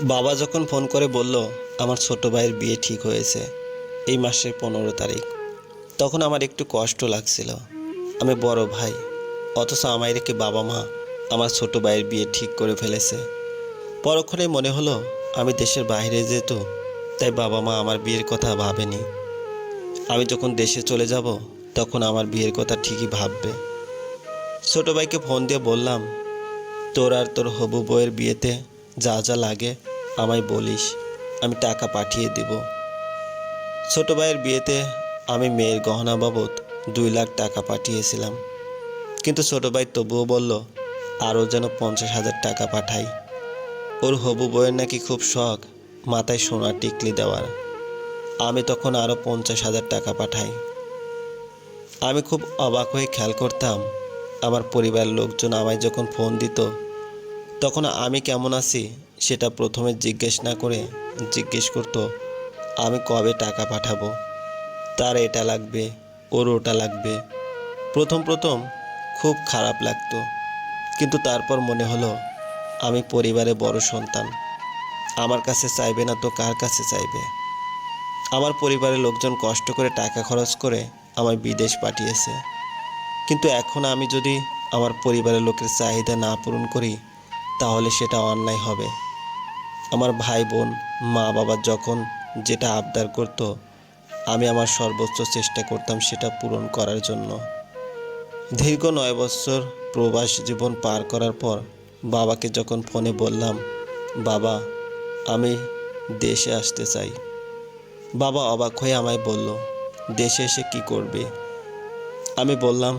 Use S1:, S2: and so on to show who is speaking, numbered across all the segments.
S1: বাবা যখন ফোন করে বলল, আমার ছোট ভাইয়ের বিয়ে ঠিক হয়েছে এই মাসের পনেরো তারিখ। তখন আমার একটু কষ্ট লাগছিল। আমি বড় ভাই, অথচ আমায় রেখে বাবা মা আমার ছোট ভাইয়ের বিয়ে ঠিক করে ফেলেছে। পরক্ষণে মনে হলো, আমি দেশের বাইরে যেত তাই বাবা মা আমার বিয়ের কথা ভাবেনি। আমি যখন দেশে চলে যাব, তখন আমার বিয়ের কথা ঠিকই ভাববে। ছোট ভাইকে ফোন দিয়ে বললাম, তোর আর তোর হবু বউয়ের বিয়েতে যা যা লাগে আমায় বলিস, আমি টাকা পাঠিয়ে দেব। ছোট ভাইয়ের বিয়েতে আমি মেয়ের গহনা বাবদ দুই লাখ টাকা পাঠিয়েছিলাম। কিন্তু ছোট ভাই তবুও বলল, আরও যেন পঞ্চাশ হাজার টাকা পাঠাই। ওর হবু বউয়ের নাকি খুব শখ, মাথায় সোনার টিকলি দেওয়ার। আমি তখন আরও পঞ্চাশ হাজার টাকা পাঠাই। আমি খুব অবাক হয়ে খেয়াল করতাম, আমার পরিবার লোকজন আমায় যখন ফোন দিত তখন আমি কেমন আছি সেটা প্রথমে জিজ্ঞেস না করে জিজ্ঞেস করতো, আমি কবে টাকা পাঠাবো? তার এটা লাগবে, ওর ওটা লাগবে। প্রথম প্রথম খুব খারাপ লাগতো, কিন্তু তারপর মনে হলো, আমি পরিবারে বড় সন্তান, আমার কাছে চাইবে না তো কার কাছে চাইবে? আমার পরিবারের লোকজন কষ্ট করে টাকা খরচ করে আমায় বিদেশ পাঠিয়েছে, কিন্তু এখন আমি যদি আমার পরিবারের লোকের চাহিদা না পূরণ করি তাহলে সেটা অন্যায় হবে। আমার ভাই বোন মা বাবা যখন যেটা আবদার করত, আমি আমার সর্বোচ্চ চেষ্টা করতাম সেটা পূরণ করার জন্য। দীর্ঘ নয় বছর প্রবাস জীবন পার করার পর বাবাকে যখন ফোনে বললাম, বাবা, আমি দেশে আসতে চাই। বাবা অবাক হয়ে আমায় বলল, দেশে এসে কি করবে? আমি বললাম,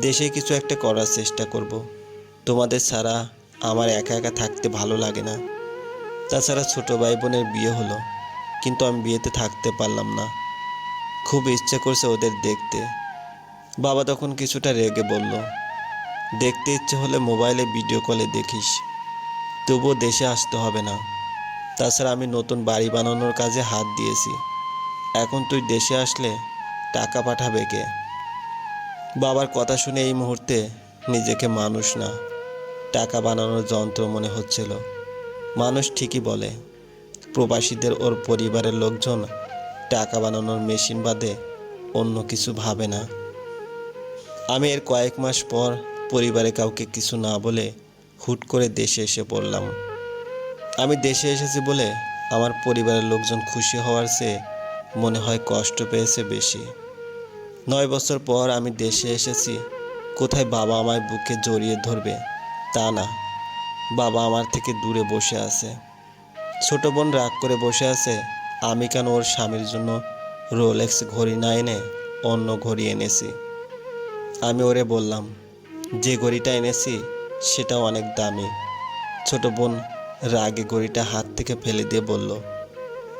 S1: দেশে কিছু একটা করার চেষ্টা করব। তোমাদের ছাড়া আমার একা একা থাকতে ভালো লাগে না। তাছাড়া ছোটো ভাই বোনের বিয়ে হলো, কিন্তু আমি বিয়েতে থাকতে পারলাম না। খুব ইচ্ছে করছে ওদের দেখতে। বাবা তখন কিছুটা রেগে বলল, দেখতে ইচ্ছে হলে মোবাইলে ভিডিও কলে দেখিস, তবুও দেশে আসতে হবে না। তাছাড়া আমি নতুন বাড়ি বানানোর কাজে হাত দিয়েছি। এখন তুই দেশে আসলে টাকা পাঠাবে কে? বাবার কথা শুনে এই মুহূর্তে নিজেকে মানুষ না। টাকা বানানোর যন্ত্র মনে হচ্ছিল। মানুষ ঠিকই বলে, প্রবাসীদের ওর পরিবারের লোকজন টাকা বানানোর মেশিন বাদে অন্য কিছু ভাবে না। আমি এর কয়েক মাস পর পরিবারে কাউকে কিছু না বলে হুট করে দেশে এসে পড়লাম। আমি দেশে এসেছি বলে আমার পরিবারের লোকজন খুশি হওয়ার চেয়ে মনে হয় কষ্ট পেয়েছে বেশি। নয় বছর পর আমি দেশে এসেছি, কোথায় বাবা আমায় বুকে জড়িয়ে ধরবে? তা না। বাবা আমার থেকে দূরে বসে আছে। ছোট বোন রাগ করে বসে আছে। আমি কেন ওর স্বামীর জন্য রোলেক্স ঘড়ি না এনে অন্য ঘড়ি এনেছি? আমি ওরে বললাম, যে ঘড়িটা এনেছি সেটা অনেক দামি। ছোট বোন রাগে ঘড়িটা হাত থেকে ফেলে দিয়ে বলল,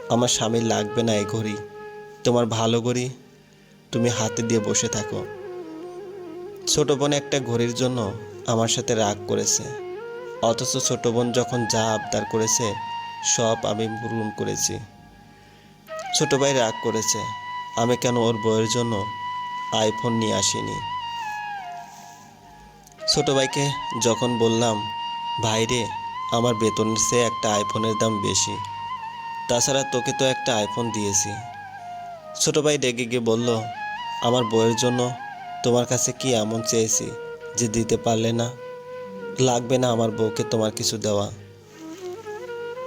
S1: আমার স্বামীর লাগবে না এই ঘড়ি। তোমার ভালো ঘড়ি তুমি হাতে দিয়ে বসে থাকো। ছোট বোন একটা ঘড়ির জন্য আমার সাথে রাগ করেছে। অথচ ছোট বোন যখন যা আবদার করেছে, সব আমি পূরণ করেছি। ছোট ভাই রাগ করেছে, আমি কেন ওর বউয়ের জন্য আইফোন নিয়ে আসিনি? ছোট ভাইকে যখন বললাম, ভাই রে, আমার বেতনের চেয়ে একটা আইফোনের দাম বেশি। তাছাড়া তোকে তো একটা আইফোন দিয়েছি। ছোট ভাই ডেকে গিয়ে বলল, আমার বউয়ের জন্য তোমার কাছে কি এমন চেয়েছি যে দিতে পারলে না? লাগবে না আমার বউকে তোমার কিছু দেওয়া।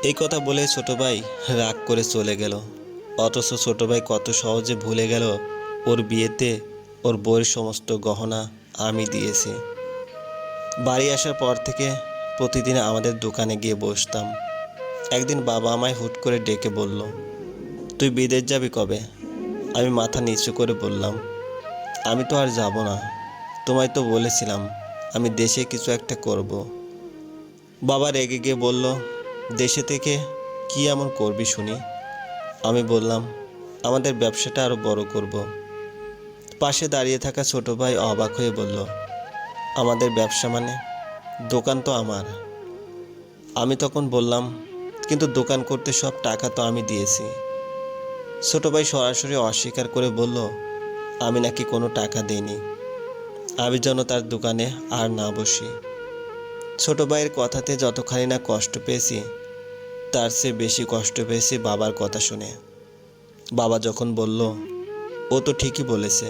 S1: এই কথা বলে ছোট ভাই রাগ করে চলে গেল। অথচ ছোট ভাই কত সহজে ভুলে গেল ওর বিয়েতে ওর বউয়ের সমস্ত গহনা আমি দিয়েছি। বাড়ি আসার পর থেকে প্রতিদিন আমাদের দোকানে গিয়ে বসতাম। একদিন বাবা আমায় হুট করে ডেকে বলল, তুই বিদেশ যাবি কবে? আমি মাথা নিচু করে বললাম আমি তো আর যাব না। তোমায় তো বলেছিলাম, আমি দেশে কিছু একটা করব। বাবা রেগে গিয়ে বলল, দেশে থেকে কি এমন করবি শুনি? আমি বললাম, আমাদের ব্যবসাটা আরও বড় করব। পাশে দাঁড়িয়ে থাকা ছোট ভাই অবাক হয়ে বলল, আমাদের ব্যবসা মানে? দোকান তো আমার। আমি তখন বললাম, কিন্তু দোকান করতে সব টাকা তো আমি দিয়েছি। ছোট ভাই সরাসরি অস্বীকার করে বলল আমি নাকি কোনো টাকা দেইনি। আমি যেন তার দোকানে আর না বসি। ছোট ভাইয়ের কথাতে যতখানি না কষ্ট পেয়েছি, তার চেয়ে বেশি কষ্ট পেয়েছি বাবার কথা শুনে। বাবা যখন বলল, ও তো ঠিকই বলেছে,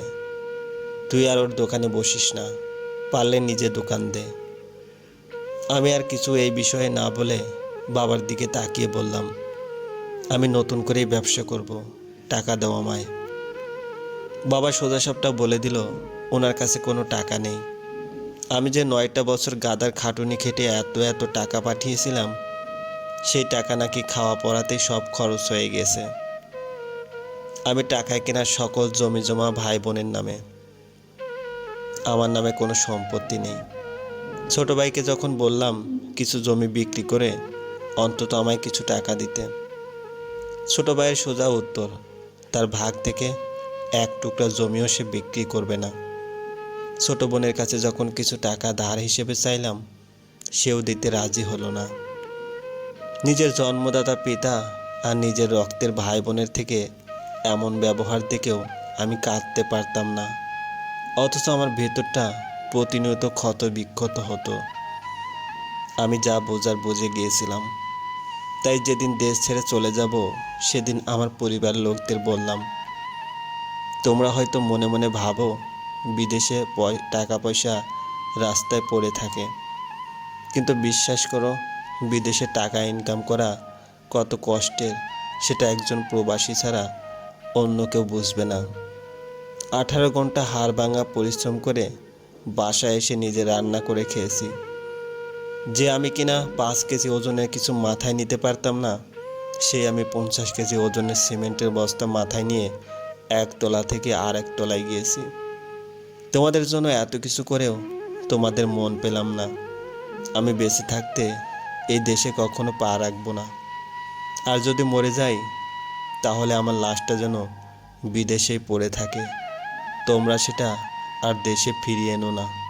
S1: তুই আর ওর দোকানে বসিস না, পারলে নিজে দোকান দে। আমি আর কিছু এই বিষয়ে না বলে বাবার দিকে তাকিয়ে বললাম, আমি নতুন করেই ব্যবসা করব, টাকা দেওয়া আমায়। বাবা সোজা সবটা বলে দিল, ওনার কাছে কোনো টাকা নেই। আমি যে নয়টা বছর গাদার খাটুনি খেটে এত এত টাকা পাঠিয়েছিলাম, সেই টাকা নাকি খাওয়া পড়াতেই সব খরচ হয়ে গেছে। আমি টাকায় কেনার সকল জমি জমা ভাই বোনের নামে। আমার নামে কোনো সম্পত্তি নেই। ছোট ভাইকে যখন বললাম কিছু জমি বিক্রি করে, অন্তত আমায় কিছু টাকা দিতে। ছোট ভাইয়ের সোজা উত্তর, তার ভাগ থেকে এক টুকরা জমিও সে বিক্রি করবে না। ছোট বোনের কাছে যখন কিছু টাকা ধার হিসেবে চাইলাম, সেও দিতে রাজি হলো না। নিজের জন্মদাতা পিতা আর নিজের রক্তের ভাই বোনের থেকে এমন ব্যবহার দেখেও আমি কাঁদতে পারতাম না। অথচ আমার ভেতরটা প্রতিনিয়ত ক্ষত বিক্ষত হতো। আমি যা বোঝার বুঝে গিয়েছিলাম। তাই যেদিন দেশ ছেড়ে চলে যাব, সেদিন আমার পরিবার লোকদের বললাম তোমরা হয়তো মনে মনে ভাবো, বিদেশে টাকা পয়সা রাস্তায় পড়ে থাকে। কিন্তু বিশ্বাস করো, বিদেশে টাকা ইনকাম করা কত কষ্টের, সেটা একজন প্রবাসী ছাড়া অন্য কেউ বুঝবে না। আঠারো ঘণ্টা হাড় ভাঙা পরিশ্রম করে বাসায় এসে নিজে রান্না করে খেয়েছি। যে আমি কিনা পাঁচ কেজি ওজনের কিছু মাথায় নিতে পারতাম না, সেই আমি পঞ্চাশ কেজি ওজনের সিমেন্টের বস্তা মাথায় নিয়ে এক তলা থেকে আর একতলায় গিয়েছি। তোমাদের জন্য এত কিছু করেও তোমাদের মন পেলাম না। আমি বেঁচে থাকতে এই দেশে কখনো পা রাখব না। আর যদি মরে যাই, তাহলে আমার লাশটা যেন বিদেশেই পড়ে থাকে। তোমরা সেটা আর দেশে ফিরিয়ে এনো না।